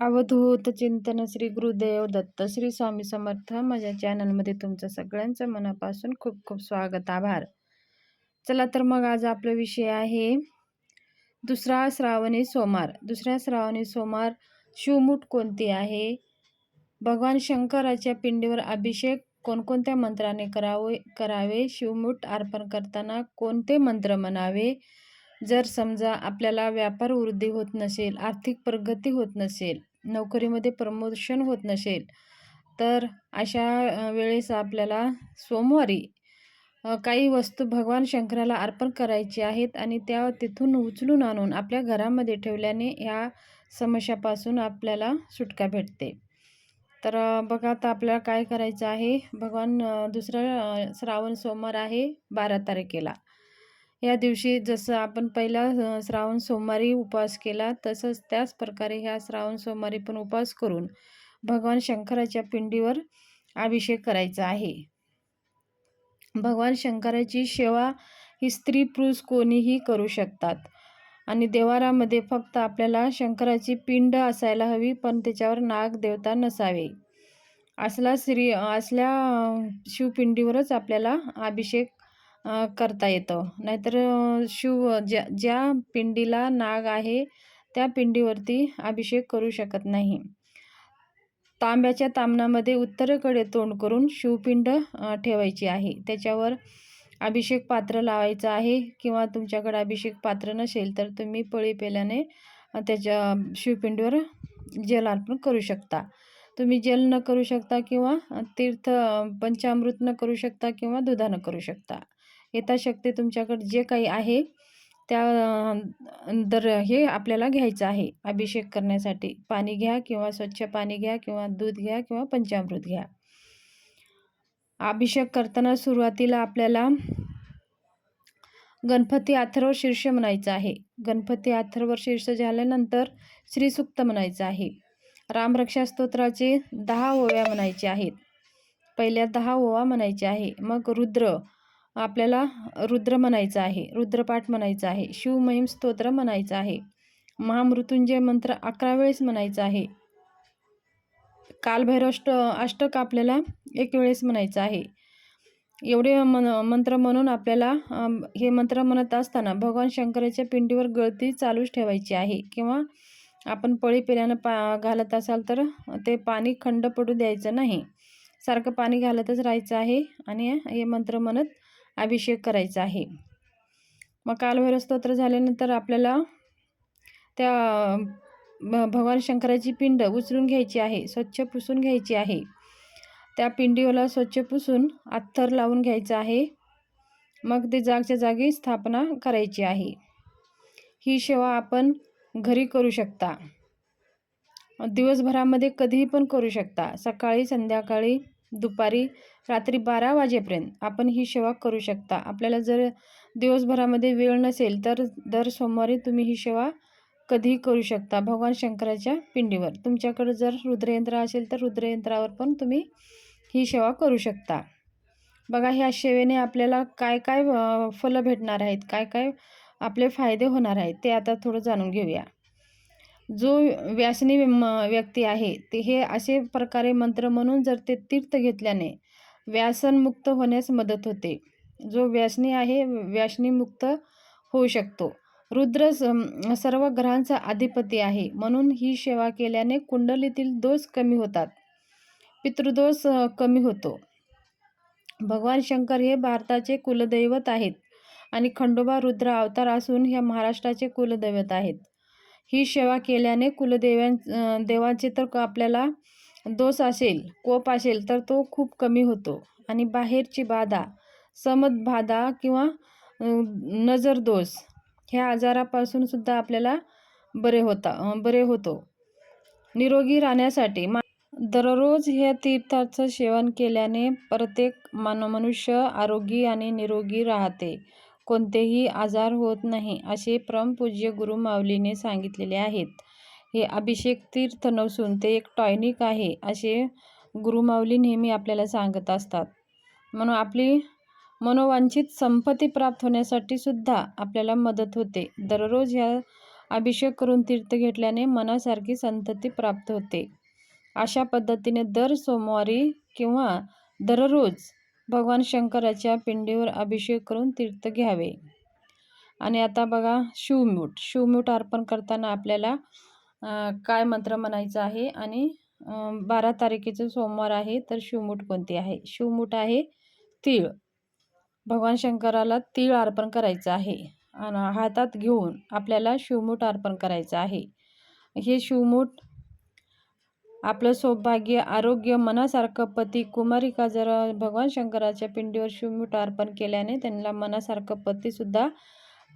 अवधूत चिंतन श्री गुरुदेव दत्त श्री स्वामी समर्थ. माझ्या चॅनलमध्ये तुमचं सगळ्यांचं मनापासून खूप खूप स्वागत आभार. चला तर मग आज आपला विषय आहे दुसरा श्रावणी सोमार दुसऱ्या श्रावणी सोमार शिवमूठ कोणती आहे? भगवान शंकराच्या पिंडीवर अभिषेक कोणकोणत्या मंत्राने करावे करावे? शिवमूठ अर्पण करताना कोणते मंत्र म्हणावे? जर समजा आपल्याला व्यापार वृद्धी होत नसेल आर्थिक प्रगती होत नसेल नोकरीमध्ये प्रमोशन होत नसेल तर अशा वेळेस आपल्याला सोमवारी काही वस्तू भगवान शंकराला अर्पण करायची आहेत आणि त्या तिथून उचलून आणून आपल्या घरामध्ये ठेवल्याने ह्या समस्यापासून आपल्याला सुटका भेटते. तर बघा आता आपल्याला काय करायचं आहे? भगवान दुसरा श्रावण सोमवार आहे बारा तारखेला. या दिवशी जसं आपण पहिला श्रावण सोमवारी उपवास केला तसंच त्याच प्रकारे ह्या श्रावण सोमवारी पण उपवास करून भगवान शंकराच्या पिंडीवर अभिषेक करायचा आहे. भगवान शंकराची सेवा ही स्त्री पुरुष कोणीही करू शकतात. आणि देवारामध्ये फक्त आपल्याला शंकराची पिंड असायला हवी पण त्याच्यावर नाग देवता नसावे. असला श्री असल्या शिवपिंडीवरच आपल्याला अभिषेक करता येतं. नाहीतर शिव ज्या ज्या पिंडीला नाग आहे त्या पिंडीवरती अभिषेक करू शकत नाही. तांब्याच्या तामणामध्ये उत्तरेकडे तोंड करून शिवपिंड ठेवायची आहे. त्याच्यावर अभिषेक पात्र लावायचं आहे किंवा तुमच्याकडे अभिषेक पात्र नसेल तर तुम्ही पळी पेल्याने त्याच्या शिवपिंडीवर जल अर्पण करू शकता. तुम्ही जल न करू शकता किंवा तीर्थ पंचामृत न करू शकता किंवा दुधानं करू शकता. यथाशक्ती तुमच्याकडे जे काही आहे त्या दर हे आपल्याला घ्यायचं आहे. अभिषेक करण्यासाठी पाणी घ्या किंवा स्वच्छ पाणी घ्या किंवा दूध घ्या किंवा पंचामृत घ्या. अभिषेक करताना सुरुवातीला आपल्याला गणपती अथर्व शीर्ष म्हणायचं आहे. गणपती अथर्व शीर्ष झाल्यानंतर श्रीसुक्त म्हणायचं आहे. रामरक्षा स्तोत्राचे दहा ओव्या म्हणायचे आहेत. पहिल्या दहा ओवा म्हणायचे आहे. मग रुद्र आपल्याला रुद्र म्हणायचं आहे रुद्रपाठ म्हणायचं आहे शिवमहिम स्तोत्र म्हणायचं आहे महामृत्युंजय मंत्र अकरा वेळेस म्हणायचं आहे कालभैरष्ट अष्टक आपल्याला एक वेळेस म्हणायचं आहे. एवढे मन मंत्र म्हणून आपल्याला हे मंत्र म्हणत असताना भगवान शंकराच्या पिंडीवर गळती चालूच ठेवायची आहे किंवा आपण पळी पेल्यानं पा घालत असाल तर ते पाणी खंड पडू द्यायचं नाही. सारखं पाणी घालतच राहायचं आहे आणि हे मंत्र म्हणत अभिषेक करायचा आहे. मग कालभैरव स्तोत्र झाल्यानंतर आपल्याला त्या भगवान शंकराची पिंड उचलून घ्यायची आहे स्वच्छ पुसून घ्यायची आहे. त्या पिंडीला स्वच्छ पुसून अत्थर लावून घ्यायचं आहे. मग ते जागच्या जागी स्थापना करायची आहे. ही सेवा आपण घरी करू शकता. दिवसभरामध्ये कधीही पण करू शकता. सकाळी संध्याकाळी दुपारी रात्री बारा वाजेपर्यंत. आपण ही सेवा करू शकता. आपल्याला जर दिवसभरामध्ये वेळ नसेल तर दर सोमवारी तुम्ही ही सेवा कधीही करू शकता. भगवान शंकराच्या पिंडीवर. तुमच्याकडे जर रुद्रयंत्र असेल तर रुद्रयंत्रावर पण तुम्ही ही सेवा करू शकता. बघा ह्या सेवेने आपल्याला काय काय फलं भेटणार आहेत? काय काय आपले फायदे होणार आहेत? ते आता थोडं जाणून घेऊया. जो व्यासनी व्यक्ती आहे ते हे असे प्रकारे मंत्र म्हणून जर ते तीर्थ घेतल्याने व्यासनमुक्त होण्यास मदत होते. जो व्यासनी आहे व्यासनीमुक्त होऊ शकतो. रुद्र सर्व ग्रहांचा अधिपती आहे म्हणून ही सेवा केल्याने कुंडलीतील दोष कमी होतात. पितृदोष कमी होतो. भगवान शंकर हे भारताचे कुलदैवत आहेत आणि खंडोबा रुद्र अवतार असून ह्या महाराष्ट्राचे कुलदैवत आहेत. ही सेवा केल्याने कुलदेवां देवाचे तर आपल्याला दोष असेल कोप असेल तर तो खूप कमी होतो. आणि बाहेरची बाधा समदबाधा किंवा नजर दोष ह्या आजारापासून सुद्धा आपल्याला बरे होता बरे होतो. निरोगी राहण्यासाठी मा दररोज ह्या तीर्थाचं सेवन केल्याने प्रत्येक मान मनुष्य आरोग्य आणि निरोगी राहते. कोणतेही आजार होत नाही असे परमपूज्य गुरुमाऊलीने सांगितलेले आहेत. हे अभिषेक तीर्थ नसून ते एक टॉयनिक आहे असे गुरुमाऊली नेहमी आपल्याला सांगत असतात. म्हणून आपली मनोवांछित संपत्ती प्राप्त होण्यासाठी सुद्धा आपल्याला मदत होते. दररोज ह्या अभिषेक करून तीर्थ घेतल्याने मनासारखी संतती प्राप्त होते. अशा पद्धतीने दर सोमवारी किंवा दररोज भगवान शंकराच्या पिंडीवर अभिषेक करून तीर्थ घ्यावे. आणि आता बघा शिवमूठ. शिवमूठ अर्पण करताना आपल्याला काय मंत्र म्हणायचं आहे? आणि बारा तारखेचं सोमवार आहे तर शिवमूठ कोणती आहे? शिवमूठ आहे तीळ. भगवान शंकराला तीळ अर्पण करायचं आहे. आणि हातात घेऊन आपल्याला शिवमूठ अर्पण करायचं आहे. हे शिवमूठ आपलं सौभाग्य आरोग्य मनासारखं पती कुमारिका जर भगवान शंकराच्या पिंडीवर शिवमूठ अर्पण केल्याने त्यांना मनासारखं पतीसुद्धा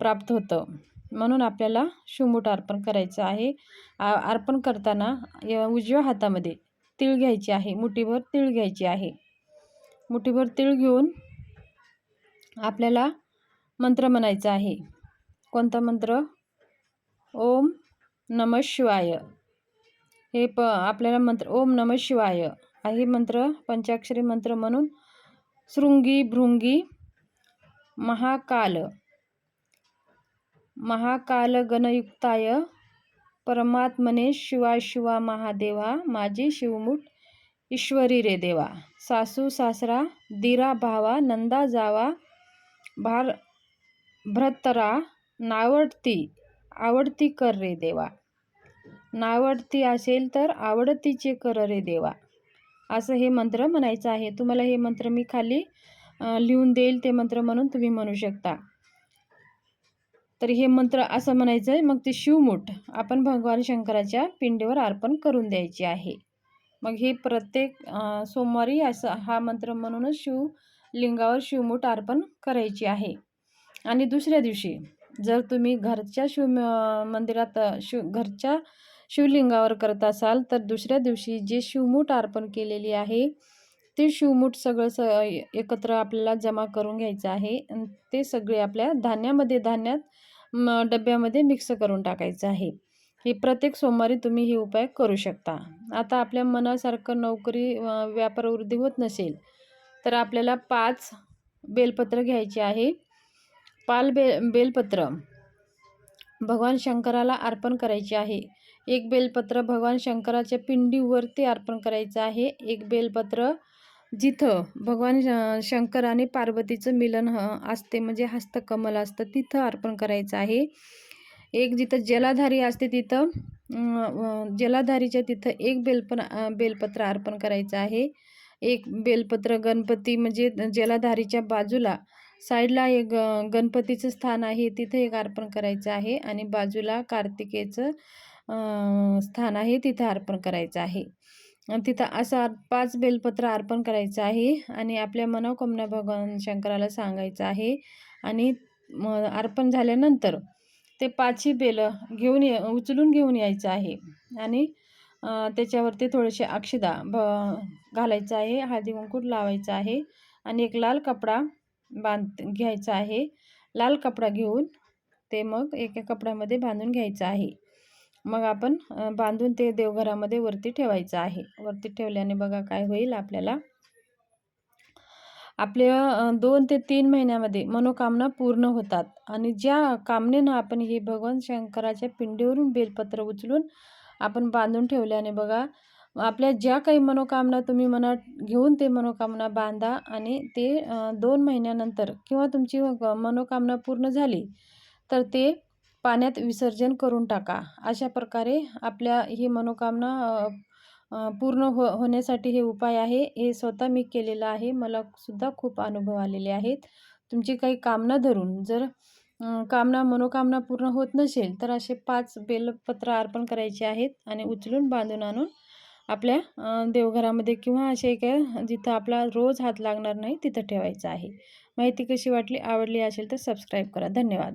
प्राप्त होतं. म्हणून आपल्याला शिवमूठ अर्पण करायचं आहे. अर्पण करताना उजव्या हातामध्ये तीळ घ्यायची आहे. मुठीभर तीळ घ्यायची आहे. मुठीभर तीळ घेऊन आपल्याला मंत्र म्हणायचा आहे. कोणता मंत्र? ओम नम शिवाय. हे प आपल्याला मंत्र ओम नम शिवाय हे मंत्र पंचाक्षरी मंत्र म्हणून शृंगी भृंगी महाकाल महाकाल गणयुक्ताय परमात्मने शिवा शिवा महादेवा माझी शिवमुठ ईश्वरी रे देवा सासू सासरा दिरा भावा नंदा जावा भार भ्रतरा नावडती आवडती कर रे देवा. नावडती असेल तर आवडतीचे कर रे देवा. असं हे मंत्र म्हणायचं आहे. तुम्हाला हे मंत्र मी खाली लिहून देईल. ते मंत्र म्हणून तुम्ही म्हणू शकता. तर हे मंत्र असं म्हणायचं आहे मग ते शिवमूठ आपण भगवान शंकराच्या पिंडीवर अर्पण करून द्यायचे आहे. मग हे प्रत्येक सोमवारी असं हा मंत्र म्हणूनच शिवलिंगावर शिवमूठ अर्पण करायची आहे. आणि दुसऱ्या दिवशी जर तुम्ही घरच्या शिव मंदिरात शिव घरच्या शिवलिंगावर करत असाल तर दुसऱ्या दिवशी जे शिवमूठ अर्पण केलेली आहे ते शिवमूठ सगळं स एकत्र आपल्याला जमा करून घ्यायचं आहे. ते सगळे आपल्या धान्यामध्ये धान्यात म डब्यामध्ये मिक्स करून टाकायचं आहे. हे प्रत्येक सोमवारी तुम्ही हे उपाय करू शकता. आता आपल्या मनासारखं नोकरी व्यापार वृद्धी होत नसेल तर आपल्याला पाच बेलपत्र घ्यायचे आहे. पाल बे बेलपत्र. भगवान शंकराला अर्पण करायचे आहे. एक बेलपत्र भगवान शंकराच्या पिंडीवरती अर्पण करायचं आहे. एक बेलपत्र जिथं भगवान शंकर आणि पार्वतीचं मिलन ह असते म्हणजे हस्तकमल असतं तिथं अर्पण करायचं आहे. एक जिथं जलाधारी असते तिथं जलाधारीच्या तिथं एक बेलपण बेलपत्र अर्पण करायचं आहे. एक बेलपत्र गणपती म्हणजे जलाधारीच्या बाजूला साईडला एक गणपतीचं स्थान आहे. तिथे एक अर्पण करायचं आहे आणि बाजूला कार्तिकेचं स्थान आहे. तिथं अर्पण करायचं आहे. तिथं असं पाच बेलपत्र अर्पण करायचं आहे आणि आपल्या मनोकामना भगवान शंकराला सांगायचं आहे आणि अर्पण झाल्यानंतर ते पाचही बेलं घेऊन ये उचलून घेऊन यायचं आहे आणि त्याच्यावरती थोडेसे अक्षदा भ घालायचं आहे. हळदी कुंकूट लावायचं आहे आणि एक लाल कपडा बांध घ्यायचं आहे. लाल कपडा घेऊन ते मग एका कपड्यामध्ये बांधून घ्यायचं आहे. मग आपण बांधून ते देवघरामध्ये वरती ठेवायचं आहे. वरती ठेवल्याने बघा काय होईल आपल्याला. आपल्या दोन ते तीन महिन्यामध्ये मनोकामना पूर्ण होतात. आणि ज्या कामनेनं आपण हे भगवान शंकराच्या पिंडीवरून बेलपत्र उचलून आपण बांधून ठेवल्याने बघा आपल्या ज्या काही मनोकामना तुम्ही मनात घेऊन ते मनोकामना बांधा आणि ते दोन महिन्यानंतर किंवा तुमची मनोकामना पूर्ण झाली तर ते पाण्यात विसर्जन करून टाका. अशा प्रकारे आपल्या ही मनोकामना पूर्ण हो होण्यासाठी हे उपाय आहे. हे स्वतः मी केलेलं आहे. मला सुद्धा खूप अनुभव आलेले आहेत. तुमची काही कामना धरून जर कामना मनोकामना पूर्ण होत नसेल तर असे पाच बेलपत्र अर्पण करायचे आहेत आणि उचलून बांधून आणून आपल्या देवघरामध्ये किंवा असे काय जिथं आपला रोज हात लागणार नाही तिथं ठेवायचं आहे. माहिती कशी वाटली आवडली असेल तर सबस्क्राईब करा. धन्यवाद.